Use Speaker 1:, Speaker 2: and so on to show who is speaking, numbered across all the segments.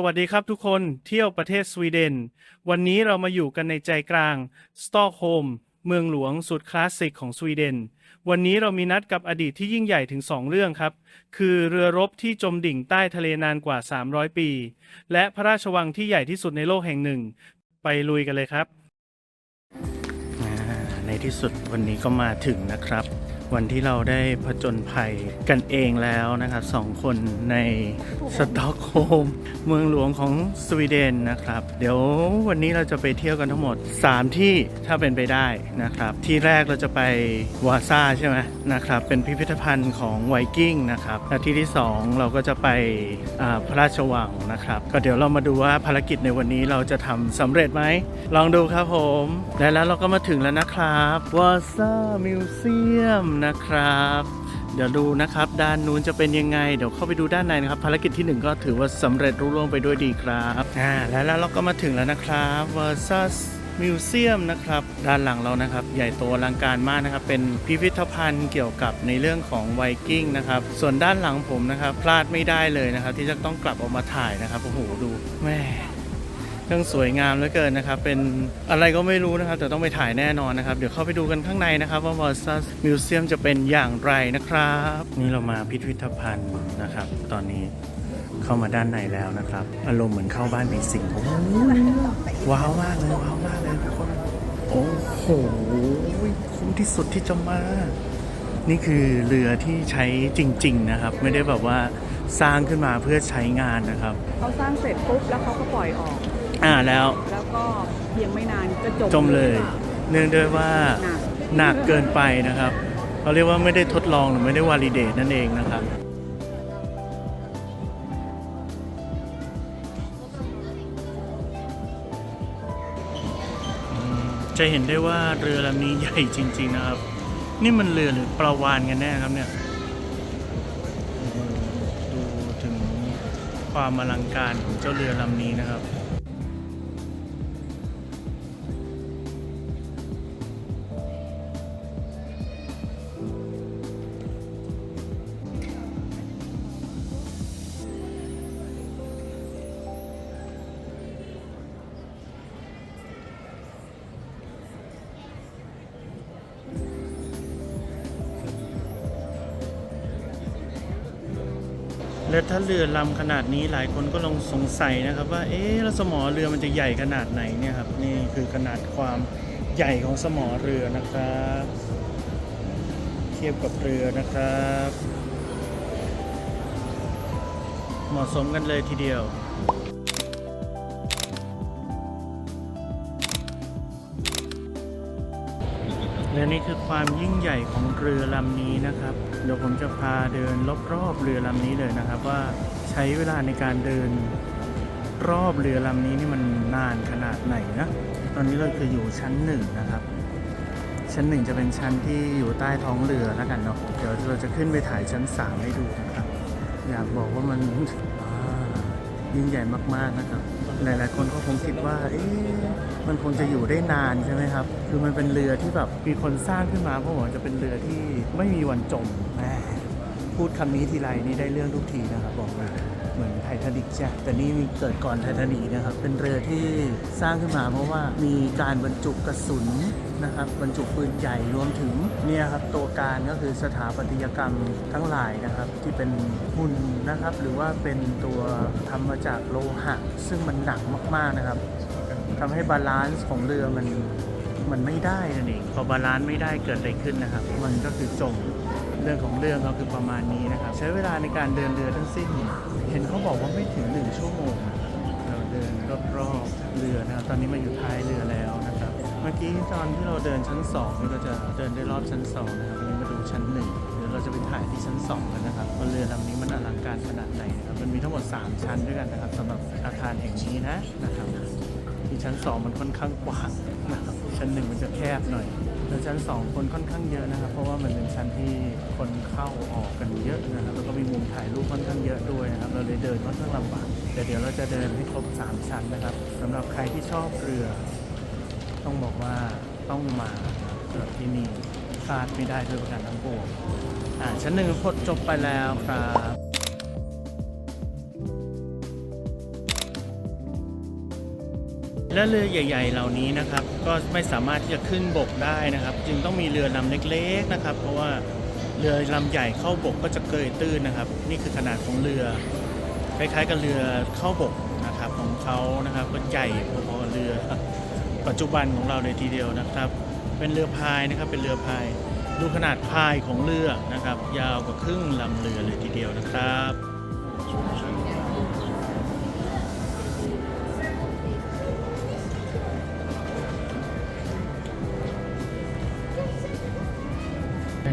Speaker 1: สวัสดีครับทุกคนเที่ยวประเทศสวีเดน วันนี้เรามาอยู่กันในใจกลาง สตอกโฮมเมืองหลวงสุดคลาสสิกของสวีเดน วันนี้เรามีนัดกับอดีตที่ยิ่งใหญ่ถึง 2 เรื่องครับ คือเรือรบที่จมดิ่งใต้ทะเลนานกว่า 300 ปี และพระราชวังที่ใหญ่ที่สุดในโลกแห่งหนึ่ง ไปลุยกันเลยครับ ในที่สุดวันนี้ก็มาถึงนะครับ วันที่เราได้ผจญภัยกันเองแล้วนะครับสองคนในสต็อกโฮมเมืองหลวงของสวีเดนนะครับ เดี๋ยววันนี้เราจะไปเที่ยวกันทั้งหมด 3 ที่ถ้าเป็นไปได้นะครับ ที่แรกเราจะไปวาซ่าใช่ไหมนะครับเป็นพิพิธภัณฑ์ของไวกิ้งนะครับและที่ที่ 2 เราก็จะไปพระราชวังนะครับ ก็เดี๋ยวเรามาดูว่าภารกิจในวันนี้เราจะทำสำเร็จไหม ลองดูครับผม และแล้วเราก็มาถึงแล้วนะครับวาซ่ามิวเซียมนะครับ เดี๋ยวดูนะครับ ด้านนู้นจะเป็นยังไง เดี๋ยวเข้าไปดูด้านในนะครับ ภารกิจที่หนึ่งก็ถือว่าสำเร็จรุ่ล่วงไปด้วยดีครับอ่าและแล้วเราก็มาถึงแล้วนะครับวาซ่ามิวเซียมนะครับด้านหลังเรานะครับ ใหญ่โตอลังการมากนะครับ เป็นพิพิธภัณฑ์เกี่ยวกับในเรื่องของไวกิ้งนะครับ ส่วนด้านหลังผมนะครับ พลาดไม่ได้เลยนะครับ ที่จะต้องกลับออกมาถ่ายนะครับโอ้โหดูแม่ เรื่องสวยงามเหลือเกินนะครับเป็นอะไรก็ไม่รู้นะครับ แต่ต้องไปถ่ายแน่นอนนะครับ เดี๋ยวเข้าไปดูกันข้างในนะครับ ว่าวอร์ซัสมิวเซียมจะเป็นอย่างไรนะครับ นี่เรามาพิพิธภัณฑ์นะครับ ตอนนี้เข้ามาด้านในแล้วนะครับ อารมณ์เหมือนเข้าบ้านผีสิงโอ้โหว้าวมากเลยว้าวมากเลยทุกคนโอ้โหคุ้มที่สุดที่จะมานี่คือเรือที่ใช้จริง ๆ นะครับ ไม่ได้แบบว่าสร้างขึ้นมาเพื่อใช้งานนะครับ
Speaker 2: เขาสร้างเสร็จปุ๊บแล้วเขาก็ปล่อยออก
Speaker 1: อ่าแล้ว
Speaker 2: แล้วก็เพียงไม่นานก็จม
Speaker 1: จมเลย เนื่องด้วยว่า
Speaker 2: หนัก
Speaker 1: หนักเกินไปนะครับเขาเรียกว่าไม่ได้ทดลองหรือไม่ได้วาลิเดตนั่นเองนะครับจะเห็นได้ว่าเรือลำนี้ใหญ่จริง ๆนะครับ นี่มันเรือหรือปลาวานกันแน่ครับเนี่ยโอ้โหดูถึงความอลังการของเจ้าเรือลำนี้นะครับ และถ้าเรือลำขนาดนี้หลายคนก็ลงสงสัยนะครับ ว่าเอ๊ะแล้วสมอเรือมันจะใหญ่ขนาดไหนเนี่ยครับนี่คือขนาดความใหญ่ของสมอเรือนะครับเทียบกับเรือนะครับ เหมาะสมกันเลยทีเดียว และนี่คือความยิ่งใหญ่ของเรือลำนี้นะครับ เดี๋ยวผมจะพาเดินรอบๆเรือลำนี้เลยนะครับ ว่าใช้เวลาในการเดินรอบเรือลำนี้นี่มันนานขนาดไหนนะตอนนี้เราคืออยู่ชั้นหนึ่งนะครับ ชั้นหนึ่งจะเป็นชั้นที่อยู่ใต้ท้องเรือแล้วกันเนาะเดี๋ยวเราจะขึ้นไปถ่ายชั้นสามให้ดูนะครับ อยากบอกว่ามันยิ่งใหญ่มากๆนะครับ หลายๆคนก็คงคิดว่าเอ๊ะมันคงจะอยู่ได้นานใช่ไหมครับ คือมันเป็นเรือที่แบบมีคนสร้างขึ้นมาเพราะว่าจะเป็นเรือที่ไม่มีวันจมแหมพูดคำนี้ทีไรนี่ได้เรื่องทุกทีนะครับบอกเลยเหมือนไททานิกจ้ะแต่นี่มีเกิดก่อนไททานิกนะครับ เป็นเรือที่สร้างขึ้นมาเพราะว่ามีการบรรจุกระสุนนะครับบรรจุปืนใหญ่รวมถึงเนี่ยครับตัวการก็คือสถาปัตยกรรมทั้งหลายนะครับ ที่เป็นหุ่นนะครับ หรือว่าเป็นตัวทำมาจากโลหะ ซึ่งมันหนักมากๆนะครับทำให้บาลานซ์ของเรือมัน มันไม่ได้นั่นเองพอบาลานซ์ไม่ได้เกิดอะไรขึ้นนะครับ มันก็คือจมเรื่องของเรื่องก็คือประมาณนี้นะครับ ใช้เวลาในการเดินเรือทั้งสิ้น เห็นเขาบอกว่าไม่ถึงหนึ่งชั่วโมงเราเดินรอบๆเรือนะครับตอนนี้มาอยู่ท้ายเรือแล้วนะครับ เมื่อกี้ตอนที่เราเดินชั้นสองนี่ก็จะเดินได้รอบชั้นสองนะครับวันนี้มาดูชั้นหนึ่งเดี๋ยวเราจะไปถ่ายที่ชั้นสองกันนะครับว่าเรือลำนี้มันอลังการขนาดไหนนะครับมันมีทั้งหมด 3 ชั้นด้วยกันนะครับสำหรับอาคารแห่งนี้นะนะครับที่ชั้น 2 มันค่อนข้างกว้างนะครับ ชั้นหนึ่งมันจะแคบหน่อยแล้วชั้น2คนค่อนข้างเยอะนะครับ เพราะว่ามันเป็นชั้นที่คนเข้าออกกันเยอะนะครับแล้วก็มีมุมถ่ายรูปค่อนข้างเยอะด้วยนะครับ เราเลยเดินค่อนข้างลำบากแต่เดี๋ยวเราจะเดินให้ครบ 3 ชั้นนะครับสำหรับใครที่ชอบเรือ ต้องบอกว่าต้องมาสำหรับที่นี่พลาดไม่ได้ด้วยประการทั้งปวงอ่าชั้นหนึ่งพดจบไปแล้วครับ และเรือใหญ่ ๆ เหล่านี้นะครับ ก็ไม่สามารถที่จะขึ้นบกได้นะครับ จึงต้องมีเรือลำเล็กๆนะครับ เพราะว่าเรือลำใหญ่เข้าบกก็จะเกยตื้นนะครับ นี่คือขนาดของเรือคล้ายๆกับเรือเข้าบกนะครับของเขานะครับก็ใหญ่พอๆกับเรือ ปัจจุบันของเราเลยทีเดียวนะครับ เป็นเรือพายนะครับเป็นเรือพาย ดูขนาดพายของเรือนะครับ ยาวกว่าครึ่งลำเรือเลยทีเดียวนะครับ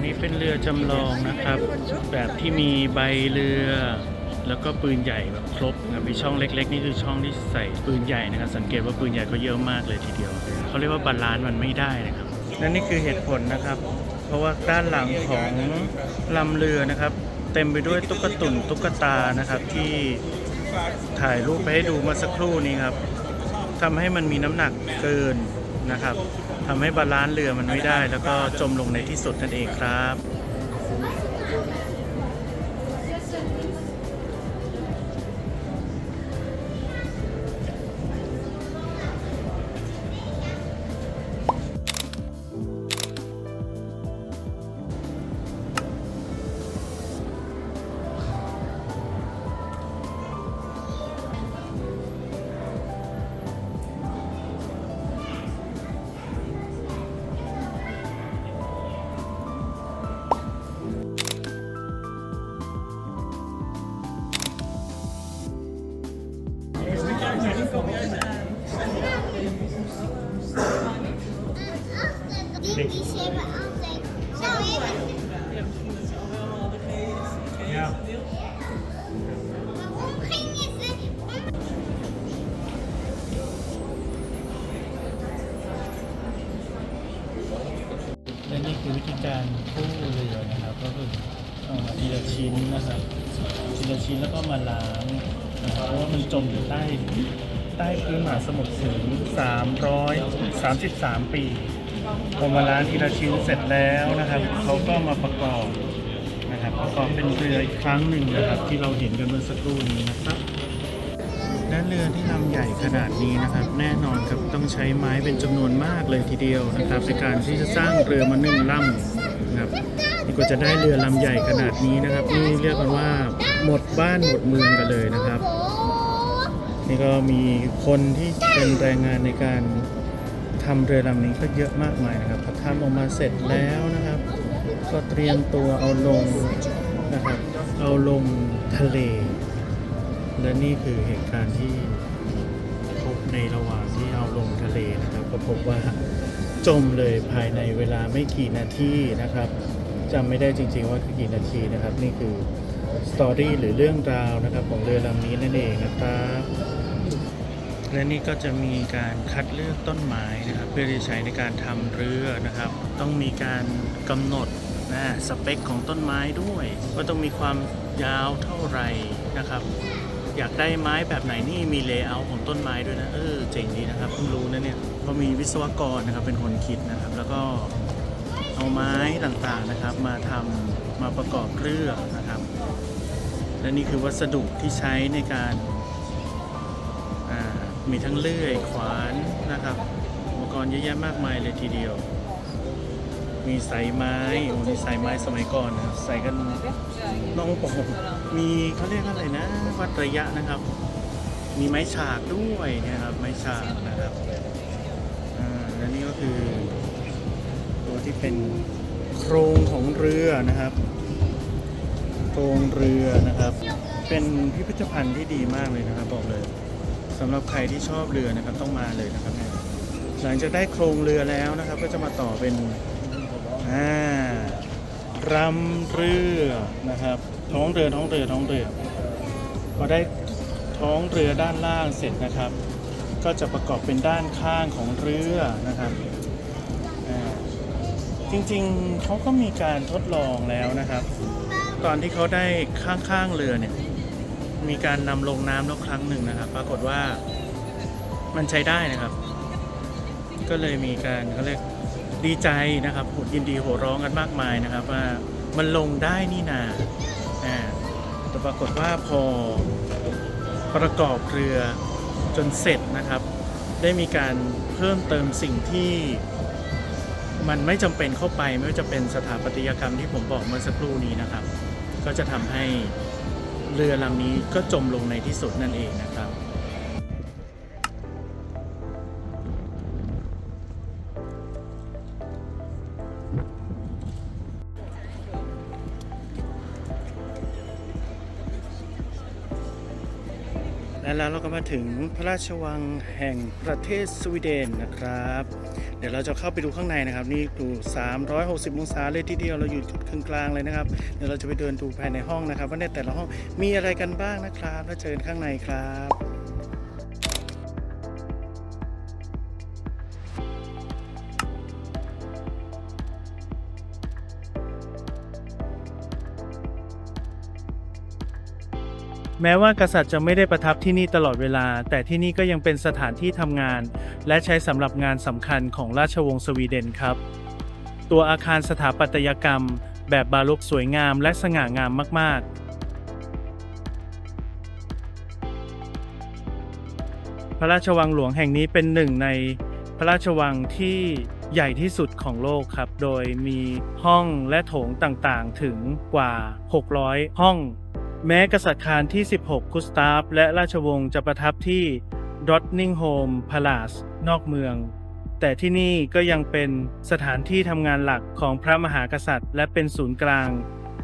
Speaker 1: นี้เป็นเรือจำลองนะครับ แบบที่มีใบเรือ แล้วก็ปืนใหญ่แบบครบนะมีช่องเล็ก ๆ นี่คือช่องที่ใส่ปืนใหญ่นะครับ สังเกตว่าปืนใหญ่เขาเยอะมากเลยทีเดียว เขาเรียกว่าบาลานซ์มันไม่ได้นะครับและนี่คือเหตุผลนะครับ เพราะว่าด้านหลังของลำเรือนะครับ เต็มไปด้วยตุ๊กตุนตุ๊กตานะครับที่ถ่ายรูปไปให้ดูเมื่อสักครู่นี้ครับทำให้มันมีน้ำหนักเกินนะครับ ทำให้บาลานซ์เรือมันไม่ได้ แล้วก็จมลงในที่สุดนั่นเองครับ
Speaker 3: Shake.
Speaker 1: Ja.
Speaker 3: Waarom ging je ze...
Speaker 1: และนี่คือวิธีการกู้เรือนะครับ ก็คือเอามาทีละชิ้นนะครับทีละชิ้นแล้วก็มาล้างนะครับเพราะว่ามันจมอยู่ใต้ใต้พื้นมหาสมุทรถึง333 ปี พอมาล้างทีละชิ้นเสร็จแล้วนะครับเขาก็มาประกอบนะครับประกอบเป็นเรืออีกครั้งหนึ่งนะครับ ที่เราเห็นกันเมื่อสักครู่นี้นะครับและเรือที่ลำใหญ่ขนาดนี้นะครับ แน่นอนครับต้องใช้ไม้เป็นจำนวนมากเลยทีเดียวนะครับ ในการที่จะสร้างเรือมาหนึ่งลำนะครับนี่ก็จะได้เรือลำใหญ่ขนาดนี้นะครับนี่เรียกกันว่าหมดบ้านหมดเมืองกันเลยนะครับ นี่ก็มีคนที่เป็นแรงงานในการ ทำเรือลำนี้ก็เยอะมากมายนะครับพอทำออกมาเสร็จแล้วนะครับ ก็เตรียมตัวเอาลงนะครับเอาลงทะเล และนี่คือเหตุการณ์ที่พบในระหว่างที่เอาลงทะเลนะครับ ก็พบว่าจมเลยภายในเวลาไม่กี่นาทีนะครับจำไม่ได้จริง ๆ ว่าคือกี่นาทีนะครับ นี่คือสตอรี่หรือเรื่องราวนะครับของเรือลำนี้นั่นเองนะครับ และนี่ก็จะมีการคัดเลือกต้นไม้นะครับ เพื่อที่ใช้ในการทำเรือนะครับ ต้องมีการกำหนดนะสเปคของต้นไม้ด้วยว่าต้องมีความยาวเท่าไหร่นะครับ อยากได้ไม้แบบไหนนี่มีเลเยอร์ของต้นไม้ด้วยนะเออเจ๋งดีนะครับเพิ่งรู้นะเนี่ยก็มีวิศวกรนะครับเป็นคนคิดนะครับ แล้วก็เอาไม้ต่างๆนะครับ มาทำมาประกอบเรือนะครับ และนี่คือวัสดุที่ใช้ในการ มีทั้งเลื่อยขวานนะครับอุปกรณ์เยอะแยะมากมายเลยทีเดียว มีสายไม้โอ้นี่สายไม้สมัยก่อนนะครับใส่กันน้องป่งมีเขาเรียกอะไรนะวัดระยะนะครับ มีไม้ฉากด้วยนี่ยครับ ไม้ฉากนะครับอ่าและนี่ก็คือตัวที่เป็นโครงของเรือนะครับโครงเรือนะครับ เป็นพิพิธภัณฑ์ที่ดีมากเลยนะครับบอกเลย สำหรับใครที่ชอบเรือนะครับต้องมาเลยนะครับเนี่ยหลังจากได้โครงเรือแล้วนะครับ ก็จะมาต่อเป็นอ่ารำเรือนะครับท้องเรือท้องเรือท้องเรือพอได้ท้องเรือด้านล่างเสร็จนะครับ ก็จะประกอบเป็นด้านข้างของเรือนะครับจริงๆเขาก็มีการทดลองแล้วนะครับ ตอนที่เขาได้ข้างๆเรือเนี่ย มีการนำลงน้ำแล้วครั้งหนึ่งนะครับ ปรากฏว่ามันใช้ได้นะครับ ก็เลยมีการเขาเรียกดีใจนะครับหูยินดีโห่ร้องกันมากมายนะครับ ว่ามันลงได้นี่นาอ่าแต่ปรากฏว่าพอประกอบเรือจนเสร็จนะครับไได้มีการเพิ่มเติมสิ่งที่มันไม่จำเป็นเข้าไปไม่ว่าจะเป็นสถาปัตยกรรมที่ผมบอกเมื่อสักครู่นี้นะครับ ก็จะทำให้ เรือลำนี้ก็จมลงในที่สุดนั่นเองนะครับ และแล้วเราก็มาถึงพระราชวังแห่งประเทศสวีเดนนะครับ เดี๋ยวเราจะเข้าไปดูข้างในนะครับ นี่ดู360องศาเลยทีเดียวเราอยู่จุดกลางเลยนะครับ เดี๋ยวเราจะไปเดินดูภายในห้องนะครับ ว่าในแต่ละห้องมีอะไรกันบ้างนะครับแล้วเจอกันข้างในครับ แม้ว่ากษัตริย์จะไม่ได้ประทับที่นี่ตลอดเวลา แต่ที่นี่ก็ยังเป็นสถานที่ทำงาน และใช้สำหรับงานสำคัญของราชวงศ์สวีเดนครับ ตัวอาคารสถาปัตยกรรม แบบบาร็อกสวยงามและสง่างามมาก ๆพระราชวังหลวงแห่งนี้เป็นหนึ่งในพระราชวังที่ใหญ่ที่สุดของโลกครับ โดยมีห้องและโถงต่างๆถึงกว่า 600 ห้อง แม้กษัตริย์คารที่ 16 กุสตาฟ และราชวงศ์จะประทับที่ดอตนิงโฮมพาลาสนอกเมือง แต่ที่นี่ก็ยังเป็นสถานที่ทำงานหลักของพระมหากษัตริย์ และเป็นศูนย์กลาง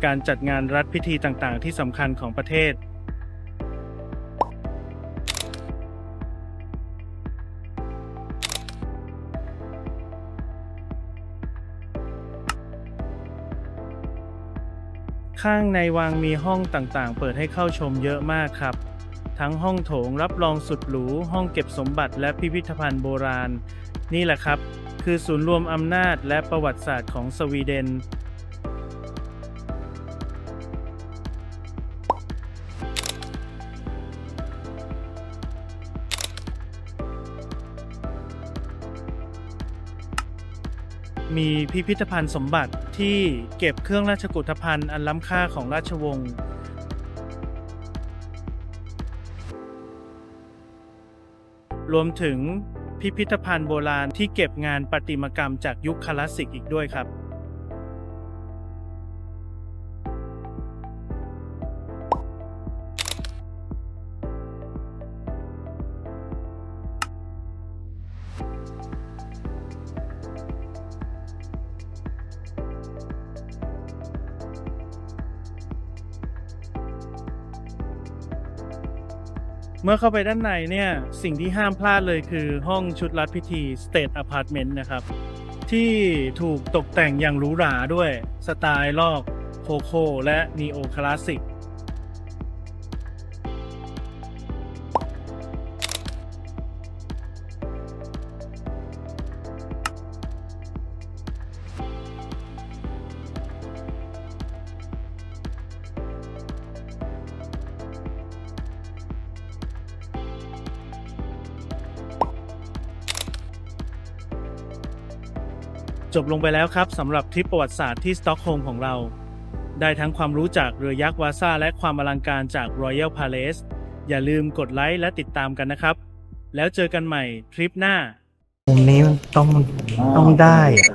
Speaker 1: การจัดงานรัฐพิธีต่างๆ ที่สำคัญของประเทศ ข้างในวังมีห้องต่างๆ เปิดให้เข้าชมเยอะมากครับ ทั้งห้องโถงรับรองสุดหรู ห้องเก็บสมบัติและพิพิธภัณฑ์โบราณ นี่แหละครับ คือศูนย์รวมอำนาจและประวัติศาสตร์ของสวีเดน มีพิพิธภัณฑ์สมบัติที่เก็บเครื่องราชกุฏภัณฑ์อันล้ำค่าของราชวงศ์รวมถึงพิพิธภัณฑ์โบราณที่เก็บงานประติมากรรมจากยุคคลาสสิกอีกด้วยครับ เมื่อเข้าไปด้านในเนี่ย สิ่งที่ห้ามพลาดเลยคือห้องชุดรัฐพิธี State Apartment นะครับ ที่ถูกตกแต่งอย่างหรูหราด้วยสไตล์ลอกโคโคและนีโอคลาสสิก จบลงไปแล้วครับสำหรับทริปประวัติศาสตร์ที่สต็อกโฮล์มของเรา ได้ทั้งความรู้จากเรือยักษ์วาซ่าและความอลังการจาก Royal Palace อย่าลืมกดไลค์และติดตามกันนะครับ แล้วเจอกันใหม่ทริปหน้า
Speaker 4: มุมนี้มันต้องต้องได้อะ